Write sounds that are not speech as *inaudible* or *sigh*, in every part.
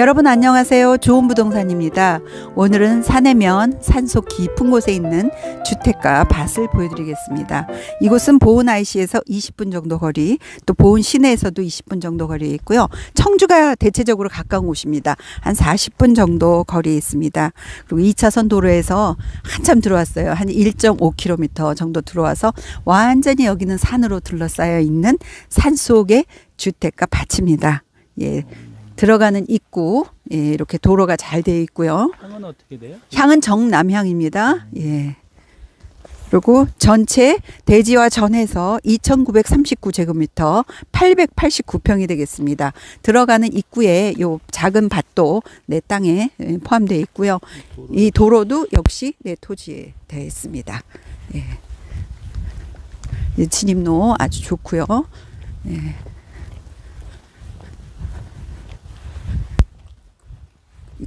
여러분 안녕하세요. 좋은 부동산입니다. 오늘은 산해면 산속 깊은 곳에 있는 주택가 밭을 보여드리겠습니다. 이곳은 보은 IC에서 20분 정도 거리, 또 보은 시내에서도 20분 정도 거리에 있고요. 청주가 대체적으로 가까운 곳입니다. 한 40분 정도 거리에 있습니다. 그리고 2차선 도로에서 한참 들어왔어요. 한 1.5km 정도 들어와서 완전히 여기는 산으로 둘러싸여 있는 산 속의 주택가 밭입니다. 예. 들어가는 입구 예, 이렇게 도로가 잘 되어 있고요. 향은 어떻게 돼요? 향은 정남향입니다. 예. 그리고 전체 대지와 전해서 2,939제곱미터 889평이 되겠습니다. 들어가는 입구에 요 작은 밭도 내 땅에 예, 포함되어 있고요. 이 도로도 역시 내 토지에 되어 있습니다. 예. 이 진입로 아주 좋고요. 예.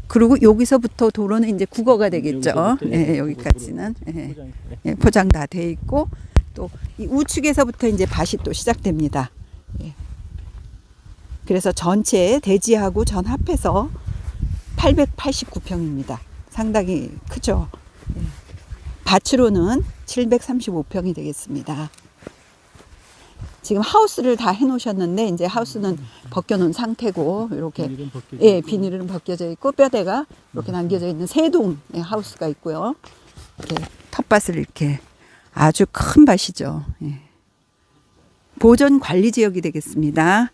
그리고 여기서부터 도로는 이제 국어가 되겠죠. 예, 이제 여기까지는. 예. 돼. 예, 포장 다 돼 있고 또 이 우측에서부터 이제 밭이 또 시작됩니다. 예. 그래서 전체 대지하고 전 합해서 889평입니다. 상당히 크죠. 예. 밭으로는 735평이 되겠습니다. 지금 하우스를 다 해놓으셨는데 이제 하우스는 벗겨놓은 상태고 이렇게 비닐은 벗겨져 예, 있고. 비닐은 벗겨져 있고 뼈대가 이렇게 남겨져 있는 세동 하우스가 있고요. 이렇게 텃밭을 이렇게 아주 큰 밭이죠. 예. 보존 관리 지역이 되겠습니다.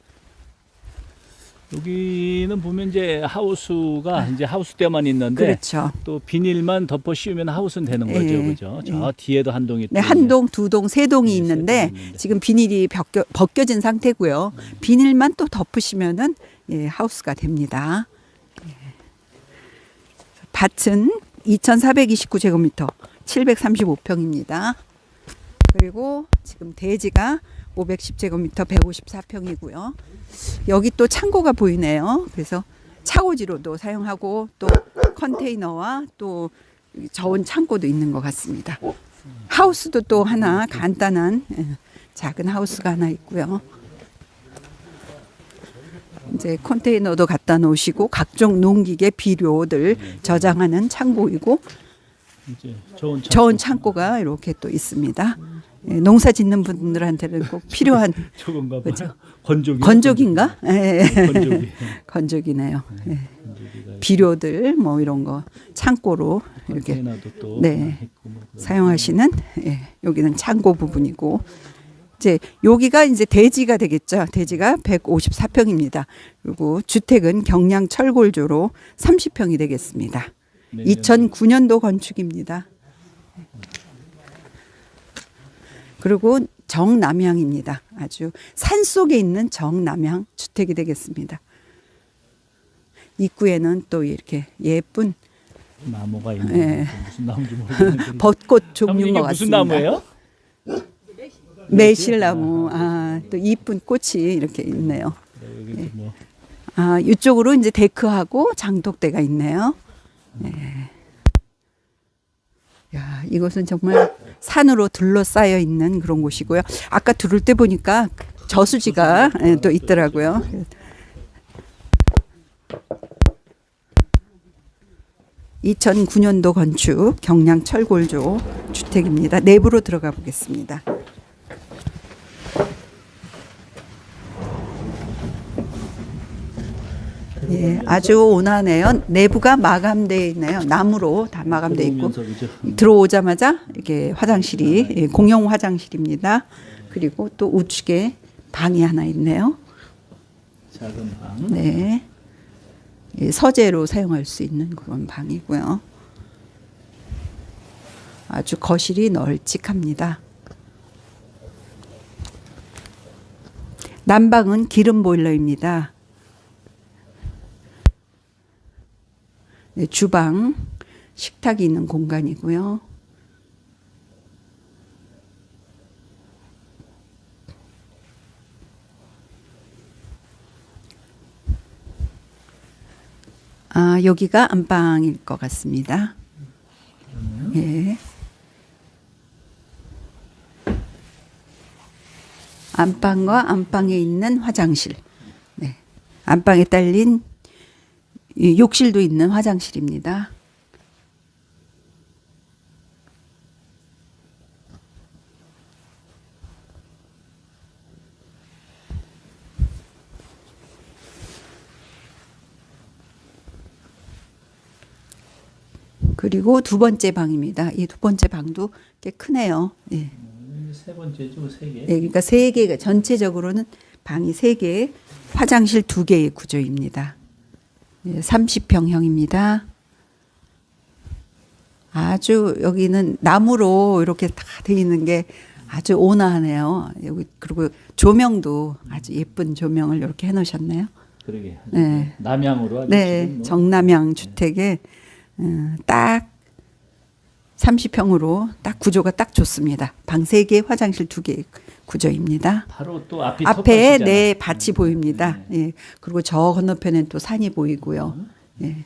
여기는 보면 이제 하우스가 이제 하우스대만 있는데 아. 그렇죠. 또 비닐만 덮어 씌우면 하우스는 되는 거죠, 예, 그죠? 저 뒤에도 한 동이 네, 또한 동, 두 동, 세 동이 네, 세 있는데 동이 있는데. 지금 비닐이 벗겨, 벗겨진 상태고요. 비닐만 또 덮으시면은 예, 하우스가 됩니다. 예. 밭은 2,429제곱미터, 735평입니다. 그리고 지금 대지가 510제곱미터, 154평이고요. 여기 또 창고가 보이네요. 그래서 차고지로도 사용하고 또 컨테이너와 또 저온 창고도 있는 것 같습니다. 하우스도 또 하나 간단한 예, 작은 하우스가 하나 있고요. 이제 컨테이너도 갖다 놓으시고 각종 농기계 비료들 저장하는 창고이고 저온 창고. 저온 창고 가 이렇게 또 있습니다. 예, 농사 짓는 분들한테는 꼭 필요한 *laughs* 저건가 봐. 그죠? 건조기. 건조기인가? 예, 건조기. *laughs* 건조기네요. 예. 건조기가 비료들 뭐 이런 거 창고로 이렇게 컨테이너도 또 네. 있고 뭐 그런 사용하시는 예, 여기는 창고 부분이고 이제 여기가 이제 대지가 되겠죠. 대지가 154평입니다. 그리고 주택은 경량 철골조로 30평이 되겠습니다. 네, 2009년도 건축입니다. 그리고 정남향입니다. 아주 산 속에 있는 정남향 주택이 되겠습니다. 입구에는 또 이렇게 예쁜 나무가 있는 예. 무슨 나무인지 모르겠는데. *laughs* 벚꽃 종류인 것 같습니다. 나무예요? 매실나무. 아, 또 이쁜 꽃이 이렇게 있네요. 네, 또 뭐. 아, 이쪽으로 이제 데크하고 장독대가 있네요. 네. 야, 이곳은 정말 산으로 둘러싸여 있는 그런 곳이고요. 아까 들을 때 보니까 저수지가 예, 또 있더라고요. (2009년도) 건축 경량 철골조 주택입니다 내부로 들어가 보겠습니다 예, 아주 온화네요. 내부가 마감되어 있네요. 나무로 다 마감되어 있고 그죠? 들어오자마자 이게 화장실이 예, 공용 화장실입니다. 그리고 또 우측에 방이 하나 있네요. 작은 방. 네. 예, 서재로 사용할 수 있는 그런 방이고요. 아주 거실이 널찍합니다. 난방은 기름 보일러입니다. 주방, 식탁이 있는 공간이고요. 아, 여기가 안방일 것 같습니다. 예. 안방과 안방에 있는 화장실. 네. 안방에 딸린 이 욕실도 있는 화장실입니다. 그리고 두 번째 방입니다. 이 두 번째 방도 꽤 크네요. 예. 세 번째죠, 세 개. 예, 그러니까 세 개가 전체적으로는 방이 세 개, 화장실 두 개의 구조입니다. 예, 30평형입니다. 아주 여기는 나무로 이렇게 다 돼 있는 게 아주 온화하네요. 여기 그리고 조명도 아주 예쁜 조명을 이렇게 해 놓으셨네요. 그러게. 네. 남향으로 네, 뭐 정남향 주택에 음, 딱 30평으로 딱 구조가 딱 좋습니다. 방세 개, 화장실 두개 구조입니다. 바로 또 앞이 앞에. 네 밭이 보입니다. 예. 그리고 저 건너편엔 또 산이 보이고요. 예.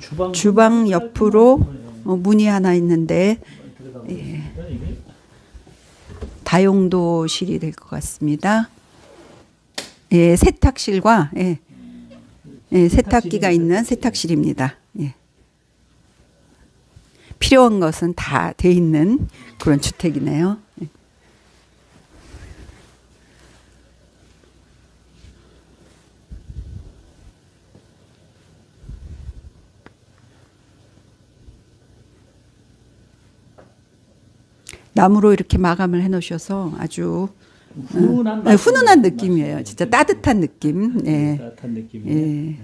주방 주방 옆으로 어, 문이 하나 있는데 예. 다용도실이 될 것 같습니다. 예, 세탁실과 예, 예, 세탁기가 있는 세탁실입니다. 예. 필요한 것은 다 돼 있는 그런 주택이네요. 예. 나무로 이렇게 마감을 해 놓으셔서 아주 훈훈한, 네, 훈훈한. 느낌이에요. 진짜. 따뜻한 느낌. 예. 따뜻한 느낌이네. 예.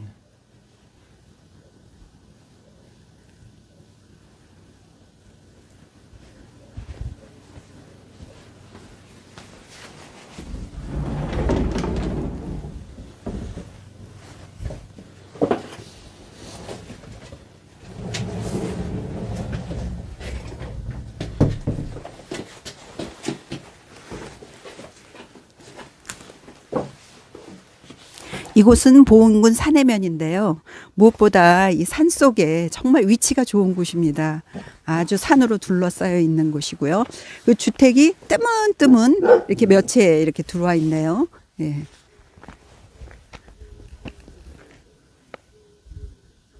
이곳은 보은군 산해면인데요. 무엇보다 이 산 속에 정말 위치가 좋은 곳입니다. 아주 산으로 둘러싸여 있는 곳이고요. 그 주택이 뜨문뜨문 이렇게 몇 채 이렇게 들어와 있네요. 예.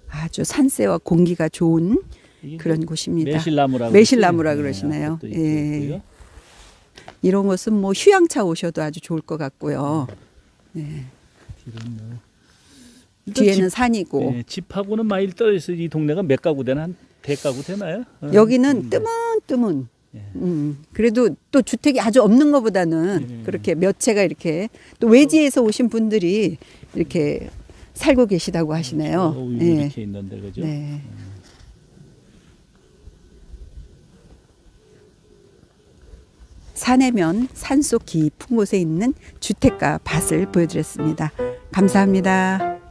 아주 산세와 공기가 좋은 그런 곳입니다. 매실나무라고 매실나무라? 그러시네요. 네, 예. 이런 곳은 뭐 휴양차 오셔도 아주 좋을 것 같고요. 뒤 로는 뭐. 뒤에는 집, 산이고 예, 집하고는 마일 떨어져 이 동네가 몇 가구 되나 한 대가구 되나요? 어. 여기는 뜨문뜨문. 예. 음, 그래도 또 주택이 아주 없는 것보다는 예. 그렇게 몇 채가 이렇게 또 외지에서 오신 분들이 이렇게 살고 계시다고 하시네요. 어, 예. 이렇게 있는데 그죠? 네. 산해면 산속 깊은 곳에 있는 주택가 밭을 보여드렸습니다. 감사합니다.